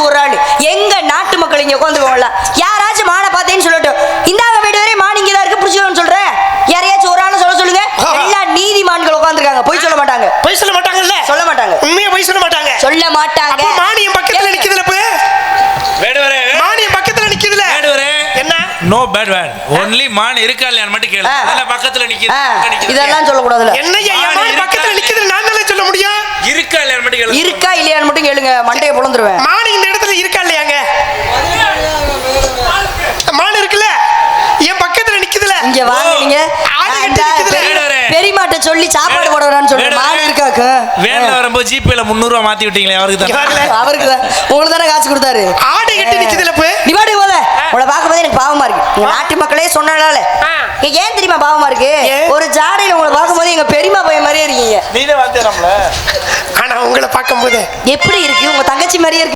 யாராச்சும் ஒரு ஆள். எங்க நாட்டு மக்கள் இங்க உட்காந்துருவோம்ல யாராச்சும் மானை பார்த்தேன்னு சொல்லட்டும். இந்தாங்க வீடு வரை மான் இங்க தான் இருக்கு. பிடிச்சிக்கணும்னு சொல்றேன். யாரையாச்சும் ஒரு ஆள் சொல்ல சொல்லுங்க. எல்லா நீதிமான்கள் உட்காந்துருக்காங்க போய் சொல்ல மாட்டாங்க. பொய் சொல்ல மாட்டாங்கல்ல? சொல்ல மாட்டாங்க. உண்மையா பொய் சொல்ல மாட்டாங்க? சொல்ல மாட்டாங்க. மானியம் பக்கத்துல நிக்குதுல இப்ப வேடுவரே மானியம் பக்கத்துல நிக்குதுல? வேடுவரே என்ன? நோ பேட் வேர்ட் ஒன்லி மான் இருக்கா இல்லையான்னு மட்டும் கேளு. அதெல்லாம் பக்கத்துல நிக்குது நிக்குது. இதெல்லாம் சொல்லக்கூடாதுல என்னய்யா என் மானி பக்கத்துல? நிக்குதுல நான் சொல்ல முடியும்? இருக்கா இல்லையான்னு மட்டும் கேளு. இருக்கா இல்லையான்னு மட்டும் கேளுங்க. மண்டையை புலந்துருவேன். மான் இந்த இடத்துல இருக்கா இல்லையாங்க மான் இருக்குல்ல என் பக்கத்துல நிக்குதுல இங்க வாங்க நீங்க. ஆடு கட்டி அந்த நிக்குதுல. பெரிய- பெரியமாட்ட சொல்லி சாப்பாடு போட வரான்னு வேடு மாடு. இருக்காக்கு. வேன்ல வரும்போது ஜிபேல முந்நூறு ரூபா மாத்தி விட்டீங்களே அவருக்கு தான். அவருக்கு தான். உங்களுக்கு தானே காசு கொடுத்தாரு. ஆடு கட்டி நிக்குதுல இப்ப. நீ போத. உங்களை பார்க்கும்போது எனக்கு பாவமா இருக்கு. எங்க நாட்டு மக்களே சொன்னனால. ஏன் தெரியுமா பாவமா இருக்கு? ஒரு ஜாடையில உங்களை பார்க்கும்போது எங்க பெரியமா பையன் மாதிரியே இருக்கீங்க. நீனே வாத்தியாரம்ல ஆனா உங்களை பார்க்கும்போது. எப்படி இருக்கு? உங்க தங்கச்சி மாதிரியே இருக்கு